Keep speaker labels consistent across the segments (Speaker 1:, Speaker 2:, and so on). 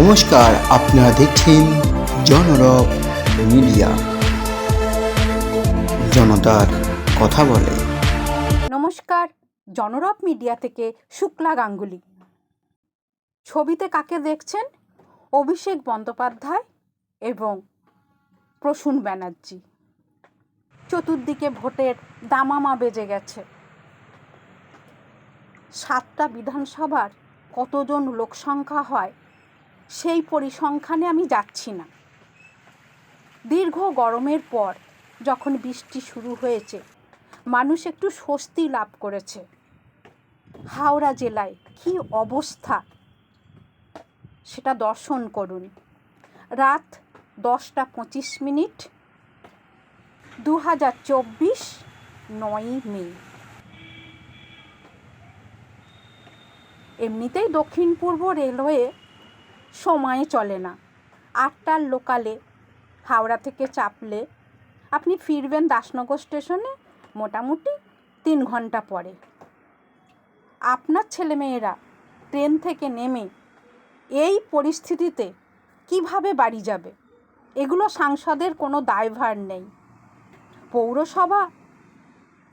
Speaker 1: নমস্কার, আপনারা দেখছেন জনরব মিডিয়া। জনতার কথা বলে।
Speaker 2: নমস্কার, জনরব মিডিয়া থেকে শুক্লা গাঙ্গুলি। ছবিতে কাকে দেখছেন? অভিষেক বন্দ্যোপাধ্যায় এবং প্রসূন ব্যানার্জি। চতুর্দিকে ভোটের দামামা বেজে গেছে। সাতটা বিধানসভার কতজন লোকসংখ্যা হয় সেই পরিসংখ্যানে আমি যাচ্ছি না। দীর্ঘ গরমের পর যখন বৃষ্টি শুরু হয়েছে, মানুষ একটু স্বস্তি লাভ করেছে। হাওড়া জেলায় কি অবস্থা? সেটা দর্শন করুন। রাত দশটা পঁচিশ মিনিট দু হাজার চব্বিশ নয়ই মে। এমনিতেই দক্ষিণ পূর্ব রেলওয়ে সময়ে চলে না। আটটার লোকালে হাওড়া থেকে চাপলে আপনি ফিরবেন দাসনগর স্টেশনে মোটামুটি তিন ঘণ্টা পরে। আপনার ছেলেমেয়েরা ট্রেন থেকে নেমে এই পরিস্থিতিতে কীভাবে বাড়ি যাবে? এগুলো সাংসদের কোনো দায়ভার নেই। পৌরসভা,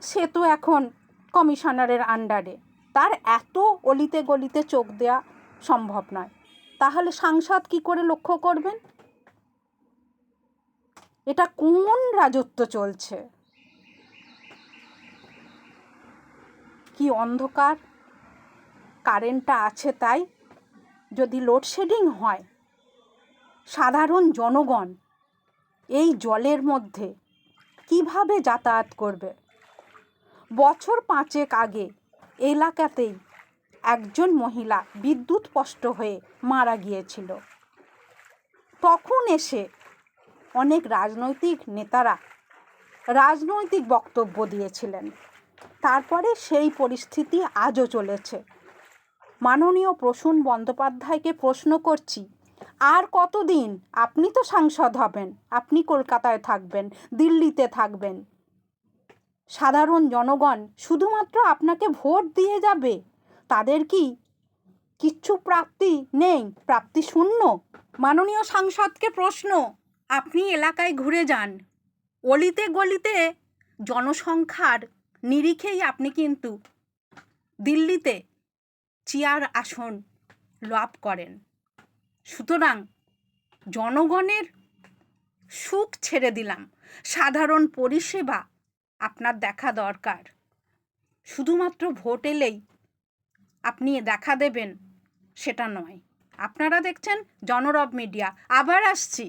Speaker 2: সে তো এখন কমিশনারের আন্ডারে। তার এত অলিতে গলিতে চোখ দেওয়া সম্ভব নয়। তাহলে সাংসদ কি করে লক্ষ্য করবেন? এটা কোন রাজত্ব চলছে? কি অন্ধকার? কারেন্টটা আছে তাই? যদি লোডশেডিং হয়, সাধারণ জনগণ এই জলের মধ্যে কীভাবে যাতায়াত করবে? বছর পাঁচেক আগে এলাকাতেই একজন মহিলা বিদ্যুৎ বিদ্যুৎস্পষ্ট হয়ে মারা গিয়েছিল। তখন এসে অনেক রাজনৈতিক নেতারা রাজনৈতিক বক্তব্য দিয়েছিলেন। তারপরে সেই পরিস্থিতি আজও চলেছে। মাননীয় প্রসূন বন্দ্যোপাধ্যায়কে প্রশ্ন করছি, আর কতদিন? আপনি তো সাংসদ হবেন, আপনি কলকাতায় থাকবেন, দিল্লিতে থাকবেন। সাধারণ জনগণ শুধুমাত্র আপনাকে ভোট দিয়ে যাবে? তাদের কি কিচ্ছু প্রাপ্তি নেই? প্রাপ্তি শূন্য? মাননীয় সাংসদকে প্রশ্ন, আপনি এলাকায় ঘুরে যান। অলিতে গলিতে জনসংখ্যার নিরিখেই আপনি কিন্তু দিল্লিতে চেয়ার আসন লাভ করেন। সুতরাং জনগণের সুখ ছেড়ে দিলাম। সাধারণ পরিষেবা আপনার দেখা দরকার। শুধুমাত্র ভোট এলেই আপনি দেখা দেবেন সেটা নয়। আপনারা দেখছেন জনরব মিডিয়া। আবার আসছি।